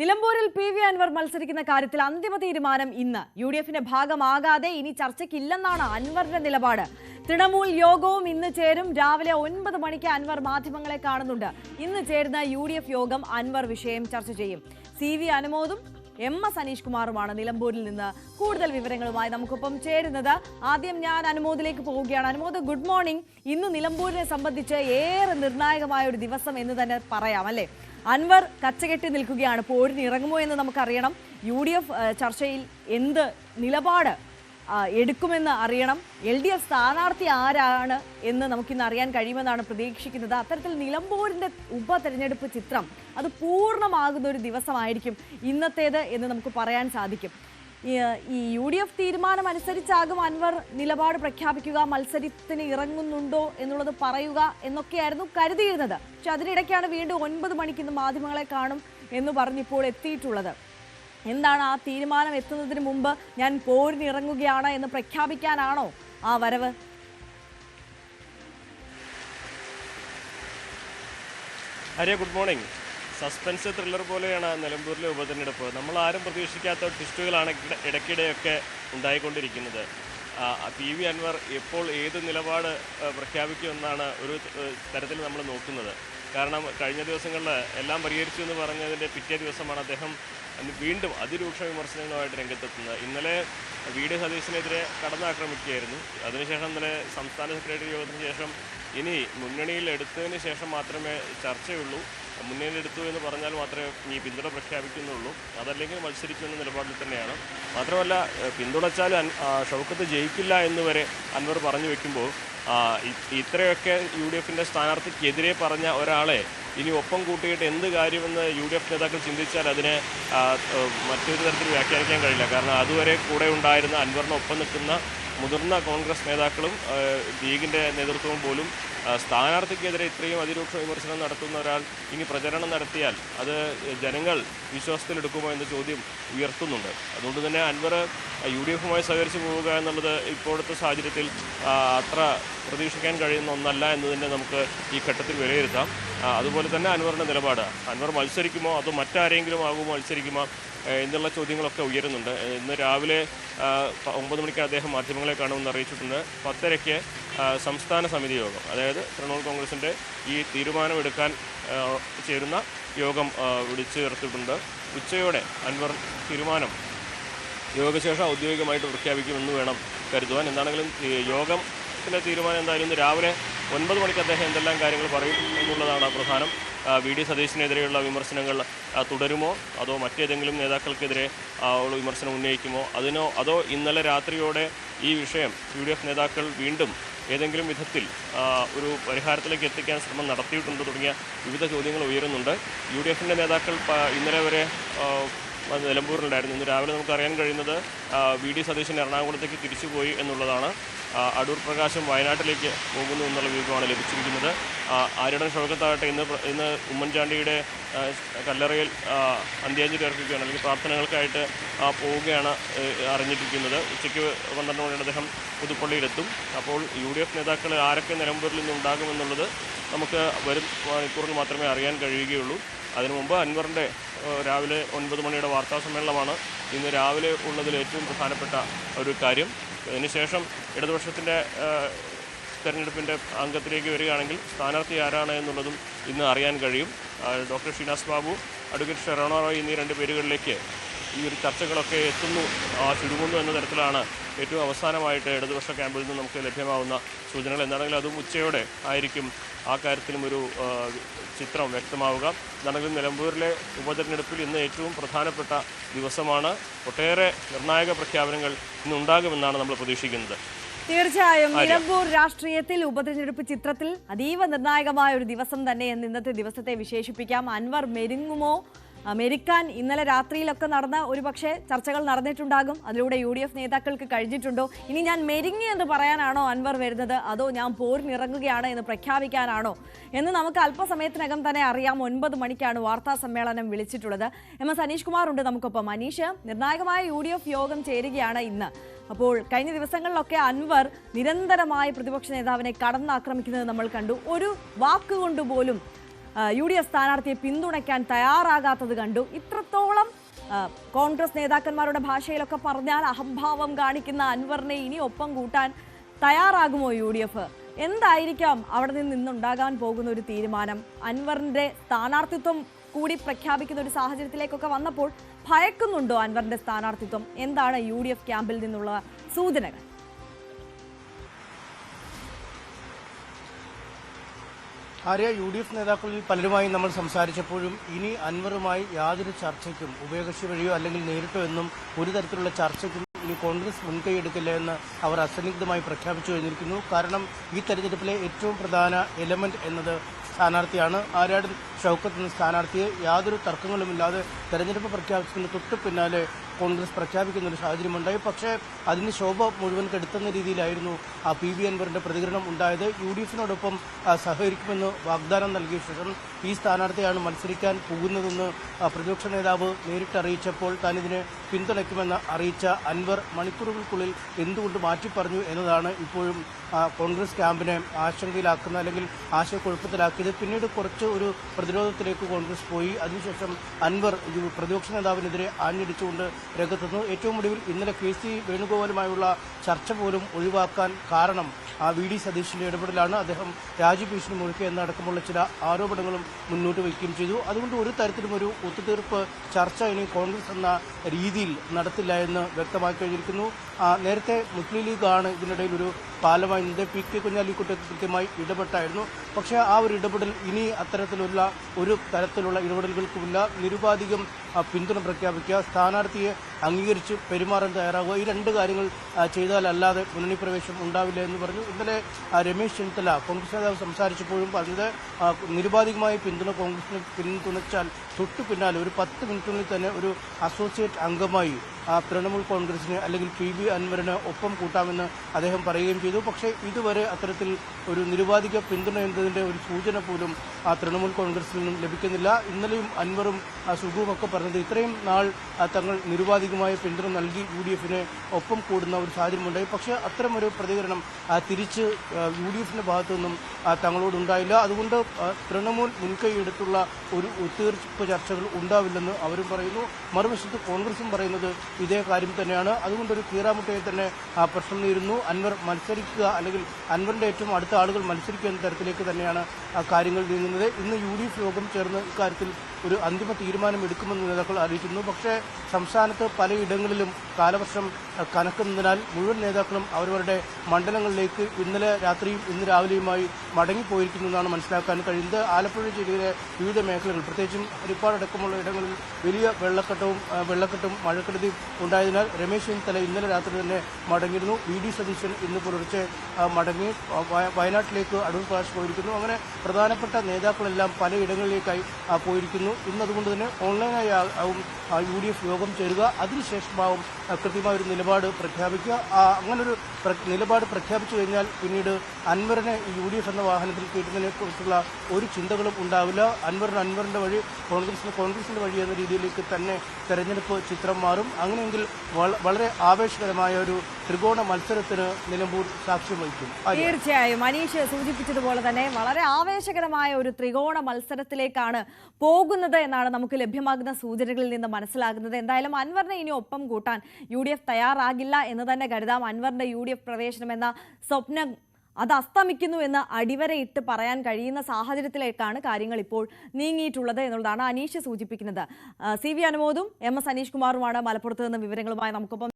നിലമ്പൂരിൽ P V Anwar മത്സരിക്കുന്ന കാര്യത്തിൽ അന്തിമ തീരുമാനം ഇന്ന്. യു ഡി എഫിന്റെ ഭാഗമാകാതെ ഇനി ചർച്ചയ്ക്കില്ലെന്നാണ് അൻവറിന്റെ നിലപാട്. തൃണമൂൽ യോഗവും ഇന്ന് ചേരും. രാവിലെ ഒൻപത് മണിക്ക് അൻവർ മാധ്യമങ്ങളെ കാണുന്നുണ്ട്. ഇന്ന് ചേരുന്ന യു ഡി എഫ് യോഗം അൻവർ വിഷയം ചർച്ച ചെയ്യും. സി വി അനുമോദും എം എസ് അനീഷ് കുമാറുമാണ് നിലമ്പൂരിൽ നിന്ന്. കൂടുതൽ വിവരങ്ങളുമായി നമുക്കൊപ്പം ചേരുന്നത് ആദ്യം ഞാൻ അനുമോദിലേക്ക് പോവുകയാണ്. Anumod good morning. ഇന്ന് നിലമ്പൂരിനെ സംബന്ധിച്ച് ഏറെ നിർണായകമായ ഒരു ദിവസം എന്ന് തന്നെ പറയാം അല്ലേ? അൻവർ കച്ചകെട്ടി നിൽക്കുകയാണ്. പോരിനിറങ്ങുമോ എന്ന് നമുക്കറിയണം. യു ഡി എഫ് ചർച്ചയിൽ എന്ത് നിലപാട് എടുക്കുമെന്ന് അറിയണം. എൽ ഡി എഫ് സ്ഥാനാർത്ഥി ആരാണ് എന്ന് നമുക്കിന്ന് അറിയാൻ കഴിയുമെന്നാണ് പ്രതീക്ഷിക്കുന്നത്. അത്തരത്തിൽ നിലമ്പൂരിന്റെ ഉപതെരഞ്ഞെടുപ്പ് ചിത്രം അത് പൂർണമാകുന്ന ഒരു ദിവസമായിരിക്കും ഇന്നത്തേത് എന്ന് നമുക്ക് പറയാൻ സാധിക്കും. ഈ, യു ഡി എഫ് തീരുമാനം അനുസരിച്ചാകും അൻവർ നിലപാട് പ്രഖ്യാപിക്കുക മത്സരത്തിന് ഇറങ്ങുന്നുണ്ടോ എന്നുള്ളത് പറയുക എന്നൊക്കെയായിരുന്നു കരുതിയിരുന്നത്. പക്ഷെ അതിനിടയ്ക്കാണ് വീണ്ടും ഒൻപത് മണിക്ക് ഇന്ന് മാധ്യമങ്ങളെ കാണും എന്ന് പറഞ്ഞിപ്പോൾ എത്തിയിട്ടുള്ളത്. എന്താണ് ആ തീരുമാനം എത്തുന്നതിന് മുമ്പ് ഞാൻ പോരിനിറങ്ങുകയാണ് എന്ന് പ്രഖ്യാപിക്കാനാണോ ആ വരവ്? ഹരേ ഗുഡ് മോർണിംഗ്. സസ്പെൻസ് ത്രില്ലർ പോലെയാണ് നിലമ്പൂരിലെ ഉപതെരഞ്ഞെടുപ്പ്. നമ്മൾ ആരും പ്രതീക്ഷിക്കാത്ത ട്വിസ്റ്റുകളാണ് ഇട- ഇടയ്ക്കിടെയൊക്കെ ഉണ്ടായിക്കൊണ്ടിരിക്കുന്നത്. പി വി അൻവർ എപ്പോൾ ഏത് നിലപാട് പ്രഖ്യാപിക്കുമെന്നാണ് ഒരു തരത്തിൽ നമ്മൾ നോക്കുന്നത്. കാരണം കഴിഞ്ഞ ദിവസങ്ങളിൽ എല്ലാം പരിഹരിച്ചു എന്ന് പറഞ്ഞതിന്റെ പിറ്റേ ദിവസമാണ് അദ്ദേഹം വീണ്ടും അതിരൂക്ഷ വിമർശനങ്ങളുമായിട്ട് രംഗത്തെത്തുന്നത്. ഇന്നലെ വി ഡി സതീശനെതിരെ കടന്നാക്രമിക്കുകയായിരുന്നു. അതിനുശേഷം ഇന്നലെ സംസ്ഥാന സെക്രട്ടറി യോഗത്തിന് ശേഷം ഇനി മുന്നണിയിൽ എടുത്തതിന് ശേഷം മാത്രമേ ചർച്ചയുള്ളൂ. മുന്നണിയിൽ എന്ന് പറഞ്ഞാൽ മാത്രമേ ഈ പിന്തുണ പ്രഖ്യാപിക്കുന്നുള്ളൂ. അതല്ലെങ്കിൽ മത്സരിക്കുമെന്ന നിലപാടിൽ തന്നെയാണ്. മാത്രമല്ല പിന്തുണച്ചാലും ഷൗക്കത്ത് ജയിക്കില്ല എന്ന് വരെ അൻവർ പറഞ്ഞു വെക്കുമ്പോൾ ഇത്രയൊക്കെ യു ഡി എഫിന്റെ സ്ഥാനാർത്ഥിക്കെതിരെ പറഞ്ഞ ഒരാളെ ഇനി ഒപ്പം കൂട്ടിയിട്ട് എന്ത് കാര്യമെന്ന് യു ഡി എഫ് നേതാക്കൾ ചിന്തിച്ചാൽ അതിനെ മറ്റൊരു തരത്തിൽ വ്യാഖ്യാനിക്കാൻ കഴിയില്ല. കാരണം അതുവരെ കൂടെ ഉണ്ടായിരുന്ന അൻവറിനൊപ്പം നിൽക്കുന്ന മുതിർന്ന കോൺഗ്രസ് നേതാക്കളും ലീഗിന്റെ നേതൃത്വവും പോലും സ്ഥാനാർത്ഥിക്കെതിരെ ഇത്രയും അതിരൂക്ഷ വിമർശനം നടത്തുന്ന ഒരാൾ ഇനി പ്രചരണം നടത്തിയാൽ അത് ജനങ്ങൾ വിശ്വാസത്തിലെടുക്കുമോ എന്ന ചോദ്യം ഉയർത്തുന്നുണ്ട്. അതുകൊണ്ട് തന്നെ അൻവർ യു ഡി എഫുമായി സഹകരിച്ച് പോവുക എന്നുള്ളത് ഇപ്പോഴത്തെ സാഹചര്യത്തിൽ അത്ര പ്രതീക്ഷിക്കാൻ കഴിയുന്ന ഒന്നല്ല എന്ന് തന്നെ നമുക്ക് ഈ ഘട്ടത്തിൽ വിലയിരുത്താം. അതുപോലെ തന്നെ അൻവറിന്റെ നിലപാട്. അൻവർ മത്സരിക്കുമോ? അതോ മറ്റാരെങ്കിലും ആകുമോ മത്സരിക്കുമോ? എന്നുള്ള ചോദ്യങ്ങളൊക്കെ ഉയരുന്നുണ്ട്. ഇന്ന് രാവിലെ ഒമ്പത് മണിക്ക് അദ്ദേഹം മാധ്യമങ്ങളെ കാണുമെന്ന് അറിയിച്ചിട്ടുണ്ട്. പത്തരയ്ക്ക് സംസ്ഥാന സമിതി യോഗം അതായത് തൃണമൂൽ കോൺഗ്രസിന്റെ ഈ തീരുമാനമെടുക്കാൻ ചേരുന്ന യോഗം വിളിച്ചു ചേർത്തിട്ടുണ്ട് ഉച്ചയോടെ അൻവർ തീരുമാനം യോഗശേഷം ഔദ്യോഗികമായിട്ട് പ്രഖ്യാപിക്കുമെന്ന് വേണം കരുതുവാൻ. എന്താണെങ്കിലും യോഗം യോഗത്തിന്റെ തീരുമാനം എന്തായാലും ഇന്ന് രാവിലെ ഒൻപത് മണിക്ക് അദ്ദേഹം എന്തെല്ലാം കാര്യങ്ങൾ പറയും എന്നുള്ളതാണ് പ്രധാനം. വി. ഡി. സതീശിനെതിരെയുള്ള വിമർശനങ്ങൾ തുടരുമോ? അതോ മറ്റേതെങ്കിലും നേതാക്കൾക്കെതിരെ വിമർശനം ഉന്നയിക്കുമോ? അതിനോ അതോ ഇന്നലെ രാത്രിയോടെ ഈ വിഷയം യു ഡി എഫ് നേതാക്കൾ വീണ്ടും ഏതെങ്കിലും വിധത്തിൽ ഒരു പരിഹാരത്തിലേക്ക് എത്തിക്കാൻ ശ്രമം നടത്തിയിട്ടുണ്ട് തുടങ്ങിയ വിവിധ ചോദ്യങ്ങൾ ഉയരുന്നുണ്ട്. യു ഡി എഫിന്റെ നേതാക്കൾ ഇന്നലെ വരെ നിലമ്പൂരിലുണ്ടായിരുന്നു. ഇന്ന് രാവിലെ നമുക്ക് അറിയാൻ കഴിയുന്നത് വി ഡി സതീശൻ എറണാകുളത്തേക്ക് തിരിച്ചുപോയി എന്നുള്ളതാണ്. അടൂർ പ്രകാശം വയനാട്ടിലേക്ക് പോകുന്നു എന്നുള്ള വിവരമാണ് ലഭിച്ചിരിക്കുന്നത്. ആര്യടൻ ഷൗക്കത്താകട്ടെ ഇന്ന് ഇന്ന് ഉമ്മൻചാണ്ടിയുടെ കല്ലറയിൽ അന്ത്യാഞ്ജലി അർപ്പിക്കുകയാണ് അല്ലെങ്കിൽ പ്രാർത്ഥനകൾക്കായിട്ട് പോവുകയാണ് അറിഞ്ഞിരിക്കുന്നത്. ഉച്ചയ്ക്ക് പന്ത്രണ്ട് മണി അദ്ദേഹം പുതുപ്പള്ളിയിലെത്തും. അപ്പോൾ യു ഡി എഫ് നേതാക്കൾ ആരൊക്കെ നിലമ്പൂരിൽ നിന്നുണ്ടാകുമെന്നുള്ളത് നമുക്ക് വരും മണിക്കൂറിൽ മാത്രമേ അറിയാൻ കഴിയുകയുള്ളൂ. അതിനു മുമ്പ് അൻവറിന്റെ രാവിലെ ഒൻപത് മണിയുടെ വാർത്താ സമ്മേളനമാണ്. ഇന്ന് രാവിലെ ഉള്ളതിൽ ഏറ്റവും പ്രധാനപ്പെട്ട ഒരു കാര്യം. അതിനുശേഷം ഇടതുപക്ഷത്തിന്റെ തെരഞ്ഞെടുപ്പിന്റെ അംഗത്തിലേക്ക് വരികയാണെങ്കിൽ സ്ഥാനാർത്ഥി ആരാണ് എന്നുള്ളതും ഇന്ന് അറിയാൻ കഴിയും. ഡോക്ടർ ഷീനാസ് ബാബു അഡ്വക്കേറ്റ് ഷെറോണ റോയ് എന്നീ രണ്ട് പേരുകളിലേക്ക് ഈ ഒരു ചർച്ചകളൊക്കെ എത്തുന്നു ചുരുങ്ങുന്നു എന്ന തരത്തിലാണ് ഏറ്റവും അവസാനമായിട്ട് ഇടതുപക്ഷ ക്യാമ്പിൽ നിന്ന് നമുക്ക് ലഭ്യമാവുന്ന സൂചനകൾ എന്താണെങ്കിലും അതും ഉച്ചയോടെ ആയിരിക്കും ആ കാര്യത്തിലും ഒരു ചിത്രം വ്യക്തമാവുക. എന്താണെങ്കിലും നിലമ്പൂരിലെ ഉപതെരഞ്ഞെടുപ്പിൽ ഇന്ന് ഏറ്റവും പ്രധാനപ്പെട്ട ദിവസമാണ്. ഒട്ടേറെ നിർണായക പ്രഖ്യാപനങ്ങൾ ഇന്നുണ്ടാകുമെന്നാണ് നമ്മൾ പ്രതീക്ഷിക്കുന്നത്. തീർച്ചയായും നിലമ്പൂർ രാഷ്ട്രീയത്തിൽ ഉപതെരഞ്ഞെടുപ്പ് ചിത്രത്തിൽ അതീവ നിർണായകമായ ഒരു ദിവസം തന്നെ എന്ന് ഇന്നത്തെ ദിവസത്തെ വിശേഷിപ്പിക്കാം. അൻവർ മെരുങ്ങുമോ? ആ, മെരുക്കാൻ ഇന്നലെ രാത്രിയിലൊക്കെ നടന്ന ഒരു പക്ഷേ ചർച്ചകൾ നടന്നിട്ടുണ്ടാകും. അതിലൂടെ യു ഡി എഫ് നേതാക്കൾക്ക് കഴിഞ്ഞിട്ടുണ്ടോ? ഇനി ഞാൻ മെരിങ്ങി എന്ന് പറയാനാണോ അൻവർ വരുന്നത്? അതോ ഞാൻ പോരിനിറങ്ങുകയാണ് എന്ന് പ്രഖ്യാപിക്കാനാണോ? എന്ന് നമുക്ക് അല്പസമയത്തിനകം തന്നെ അറിയാം. ഒൻപത് മണിക്കാണ് വാർത്താ സമ്മേളനം വിളിച്ചിട്ടുള്ളത്. എം എസ് അനീഷ് കുമാർ ഉണ്ട് നമുക്കൊപ്പം. അനീഷ് നിർണായകമായ യു ഡി എഫ് യോഗം ചേരുകയാണ് ഇന്ന്. അപ്പോൾ കഴിഞ്ഞ ദിവസങ്ങളിലൊക്കെ അൻവർ നിരന്തരമായി പ്രതിപക്ഷ നേതാവിനെ കടന്നാക്രമിക്കുന്നത് നമ്മൾ കണ്ടു. ഒരു വാക്കുകൊണ്ട് പോലും യു ഡി എഫ് സ്ഥാനാർത്ഥിയെ പിന്തുണയ്ക്കാൻ തയ്യാറാകാത്തത് കണ്ടു. ഇത്രത്തോളം കോൺഗ്രസ് നേതാക്കന്മാരുടെ ഭാഷയിലൊക്കെ പറഞ്ഞാൽ അഹംഭാവം കാണിക്കുന്ന അൻവറിനെ ഇനി ഒപ്പം കൂട്ടാൻ തയ്യാറാകുമോ യു ഡി എഫ് എന്തായിരിക്കാം അവിടെ നിന്ന് ഇന്നുണ്ടാകാൻ പോകുന്ന ഒരു തീരുമാനം? അൻവറിന്റെ സ്ഥാനാർത്ഥിത്വം കൂടി പ്രഖ്യാപിക്കുന്ന ഒരു സാഹചര്യത്തിലേക്കൊക്കെ വന്നപ്പോൾ ഭയക്കുന്നുണ്ടോ അൻവറിന്റെ സ്ഥാനാർത്ഥിത്വം? എന്താണ് യു ഡി എഫ് ക്യാമ്പിൽ നിന്നുള്ള സൂചനകൾ? ആര്യ യു ഡി എഫ് നേതാക്കളിൽ പലരുമായി നമ്മൾ സംസാരിച്ചപ്പോഴും ഇനി അൻവറുമായി യാതൊരു ചർച്ചയ്ക്കും ഉഭയകക്ഷി വഴിയോ അല്ലെങ്കിൽ നേരിട്ടോ എന്നും ഒരു തരത്തിലുള്ള ചർച്ചയ്ക്കും ഇനി കോൺഗ്രസ് മുൻകൈ എടുക്കില്ല എന്ന് അവർ അസന്നിഗ്ധമായി പ്രഖ്യാപിച്ചു കഴിഞ്ഞിരിക്കുന്നു. കാരണം ഈ തെരഞ്ഞെടുപ്പിലെ ഏറ്റവും പ്രധാന എലമെന്റ് എന്നത് സ്ഥാനാർത്ഥിയാണ് ആര്യാട് ഷൗക്കത്ത് എന്ന സ്ഥാനാർത്ഥിയെ യാതൊരു തർക്കങ്ങളുമില്ലാതെ തെരഞ്ഞെടുപ്പ് പ്രഖ്യാപിച്ചതിന് തൊട്ട് പിന്നാലെ കോൺഗ്രസ് പ്രഖ്യാപിക്കുന്ന ഒരു സാഹചര്യമുണ്ടായി. പക്ഷേ അതിന് ശോഭ മുഴുവൻ കെടുത്തുന്ന രീതിയിലായിരുന്നു ആ പി വി അൻവറിന്റെ പ്രതികരണം ഉണ്ടായത്. യു ഡി എഫിനോടൊപ്പം സഹകരിക്കുമെന്ന് വാഗ്ദാനം നൽകിയ ശേഷം ഈ സ്ഥാനാർത്ഥിയാണ് മത്സരിക്കാൻ പോകുന്നതെന്ന് പ്രതിപക്ഷ നേതാവ് നേരിട്ട് അറിയിച്ചപ്പോൾ താൻ ഇതിനെ പിന്തുണയ്ക്കുമെന്ന് അറിയിച്ച അൻവർ മണിക്കൂറുകൾക്കുള്ളിൽ എന്തുകൊണ്ട് മാറ്റി പറഞ്ഞു എന്നതാണ് ഇപ്പോഴും കോൺഗ്രസ് ക്യാമ്പിനെ ആശങ്കയിലാക്കുന്ന അല്ലെങ്കിൽ ആശയക്കുഴപ്പത്തിലാക്കിയത്. പിന്നീട് കുറച്ച് ഒരു പ്രതിരോധത്തിലേക്ക് കോൺഗ്രസ് പോയി. അതിനുശേഷം അൻവർ പ്രതിപക്ഷ നേതാവിനെതിരെ ആഞ്ഞടിച്ചുകൊണ്ട് രംഗത്തെത്തുന്നു ഏറ്റവും ഒടുവിൽ ഇന്നലെ കെ സി വേണുഗോപാലുമായുള്ള ചർച്ച പോലും ഒഴിവാക്കാൻ കാരണം ആ വി ഡി സതീഷിന്റെ ഇടപെടലാണ്. അദ്ദേഹം രാജ്യഭീഷണി മുഴുക്കുക എന്നടക്കമുള്ള ചില ആരോപണങ്ങളും മുന്നോട്ട് വയ്ക്കുകയും ചെയ്തു. അതുകൊണ്ട് ഒരു തരത്തിലും ഒരു ഒത്തുതീർപ്പ് ചർച്ച ഇനി കോൺഗ്രസ് എന്ന രീതിയിൽ നടത്തില്ല എന്ന് വ്യക്തമാക്കി കഴിഞ്ഞിരിക്കുന്നു. നേരത്തെ മുസ്ലിം ലീഗാണ് ഇതിനിടയിൽ ഒരു പാലമായി നിന്നത് പി കെ കുഞ്ഞാലിക്കുട്ടി കൃത്യമായി ഇടപെട്ടായിരുന്നു. പക്ഷേ ആ ഒരു ഇടപെടൽ ഇനി അത്തരത്തിലുള്ള ഒരു തരത്തിലുള്ള ഇടപെടലുകൾക്കുമില്ല. നിരുപാധികം പിന്തുണ പ്രഖ്യാപിക്കുക. സ്ഥാനാർത്ഥിയെ അംഗീകരിച്ച് പെരുമാറാൻ തയ്യാറാകുക ഈ രണ്ട് കാര്യങ്ങൾ ചെയ്താലല്ലാതെ മുന്നണി പ്രവേശം ഉണ്ടാവില്ല എന്ന് പറഞ്ഞു. ഇന്നലെ രമേശ് ചെന്നിത്തല കോൺഗ്രസ് നേതാവ് സംസാരിച്ചപ്പോഴും പറഞ്ഞത് നിരുപാധികമായ പിന്തുണ കോൺഗ്രസിന് പിന്തുണച്ചാൽ തൊട്ടു പിന്നാലെ ഒരു പത്ത് മിനിറ്റിനുള്ളിൽ തന്നെ ഒരു അസോസിയേറ്റ് അംഗമായി തൃണമൂൽ കോൺഗ്രസിന് അല്ലെങ്കിൽ പി ബി അൻവറിന് ഒപ്പം കൂട്ടാമെന്ന് അദ്ദേഹം പറയുകയും ചെയ്തു. പക്ഷേ ഇതുവരെ അത്തരത്തിൽ ഒരു നിരുപാധിക പിന്തുണ എന്നതിന്റെ ഒരു സൂചന പോലും ആ തൃണമൂൽ കോൺഗ്രസിൽ നിന്നും ലഭിക്കുന്നില്ല. ഇന്നലെയും അൻവറും ആ, സുഗുവും ഒക്കെ പറഞ്ഞത് ഇത്രയും നാൾ തങ്ങൾ തങ്ങൾ നിരുപാധികമായ പിന്തുണ നൽകി യു ഡി എഫിന് ഒപ്പം കൂടുന്ന ഒരു സാഹചര്യമുണ്ടായി. പക്ഷേ അത്തരമൊരു പ്രതികരണം തിരിച്ച് യു ഡി എഫിന്റെ ഭാഗത്തുനിന്നും തങ്ങളോടുണ്ടായില്ല. അതുകൊണ്ട് തൃണമൂൽ മുൻകൈ എടുത്തുള്ള ഒരു ഒത്തുതീർപ്പ് ചർച്ചകൾ ഉണ്ടാവില്ലെന്ന് അവരും പറയുന്നു. മറുവശത്ത് കോൺഗ്രസും പറയുന്നത് ഇതേ കാര്യം തന്നെയാണ്. അതുകൊണ്ടൊരു കീറാമുട്ടയെ തന്നെ പ്രശ്നം നേരുന്നു അൻവർ മത്സരിക്കുക അല്ലെങ്കിൽ അൻവറിന്റെ ഏറ്റവും അടുത്ത ആളുകൾ മത്സരിക്കുക എന്ന തരത്തിലേക്ക് തന്നെയാണ് കാര്യങ്ങൾ നീങ്ങുന്നത്. ഇന്ന് യു ഡി എഫ് യോഗം ചേർന്ന് ഇക്കാര്യത്തിൽ ഒരു അന്തിമ തീരുമാനം എടുക്കുമെന്ന് നേതാക്കൾ അറിയിക്കുന്നു. പക്ഷേ സംസ്ഥാനത്ത് പലയിടങ്ങളിലും കാലവർഷം കനക്കുന്നതിനാൽ മുഴുവൻ നേതാക്കളും അവരവരുടെ മണ്ഡലങ്ങളിലേക്ക് ഇന്നലെ രാത്രിയും ഇന്ന് രാവിലെയുമായി മടങ്ങിപ്പോയിരിക്കുന്നതാണ് മനസ്സിലാക്കാൻ കഴിയുന്നത്. ആലപ്പുഴ ജില്ലയിലെ വിവിധ മേഖലകൾ പ്രത്യേകിച്ചും ഒരുപാടടക്കമുള്ള ഇടങ്ങളിൽ വലിയ വെള്ളക്കെട്ടവും വെള്ളക്കെട്ടും മഴക്കെടുതിയും ഉണ്ടായതിനാൽ രമേശ് ചെന്നിത്തല ഇന്നലെ രാത്രി തന്നെ മടങ്ങിയിരുന്നു. വി ഡി സതീശൻ ഇന്ന് പുലർച്ചെ മടങ്ങി വയനാട്ടിലേക്ക് അടൂർ പ്രകാശ് പോയിരിക്കുന്നു. അങ്ങനെ പ്രധാനപ്പെട്ട നേതാക്കളെല്ലാം പലയിടങ്ങളിലേക്കായി പോയിരിക്കുന്നു. ഇന്നതുകൊണ്ട് തന്നെ ഓൺലൈനായി യു ഡി എഫ് യോഗം ചേരുക. അതിനുശേഷമാവും കൃത്യമായ ഒരു നിലപാട് പ്രഖ്യാപിക്കുക. അങ്ങനൊരു നിലപാട് പ്രഖ്യാപിച്ചു കഴിഞ്ഞാൽ പിന്നീട് അൻവറിനെ യു ഡി എഫ് എന്ന വാഹനത്തിൽ കയറ്റുന്നതിനെ കുറിച്ചുള്ള ഒരു ചിന്തകളും ഉണ്ടാവില്ല. അൻവറിന് അൻവറിന്റെ വഴി കോൺഗ്രസിന് കോൺഗ്രസിന്റെ വഴി എന്ന രീതിയിലേക്ക് തന്നെ തെരഞ്ഞെടുപ്പ് ചിത്രം മാറും. അങ്ങനെയെങ്കിൽ വളരെ ആവേശകരമായ ഒരു ത്രികോണ മത്സരത്തിന് നിലമ്പൂർ സാക്ഷ്യം വഹിക്കും. തീർച്ചയായും. മനീഷ് സൂചിപ്പിച്ചതുപോലെ തന്നെ വളരെ ആവേശകരമായ ഒരു ത്രികോണ മത്സരത്തിലേക്കാണ് പോകുന്നത് എന്നാണ് നമുക്ക് ലഭ്യമാകുന്ന സൂചനകളിൽ നിന്ന് മനസ്സിലാകുന്നത്. എന്തായാലും അൻവറിനെ ഇനി ഒപ്പം കൂട്ടാൻ യു തയ്യാറാകില്ല എന്ന് തന്നെ കരുതാം. അൻവറിന്റെ യു എഫ് പ്രവേശനമെന്ന സ്വപ്നം അത് അസ്തമിക്കുന്നു എന്ന് അടിവരയിട്ട് പറയാൻ കഴിയുന്ന സാഹചര്യത്തിലേക്കാണ് കാര്യങ്ങൾ ഇപ്പോൾ നീങ്ങിയിട്ടുള്ളത് എന്നുള്ളതാണ് അനീഷ് സൂചിപ്പിക്കുന്നത്. സി വി അനുമോദും എം എസ് അനീഷ് കുമാറുമാണ് മലപ്പുറത്ത് നിന്ന് വിവരങ്ങളുമായി. നമുക്കൊപ്പം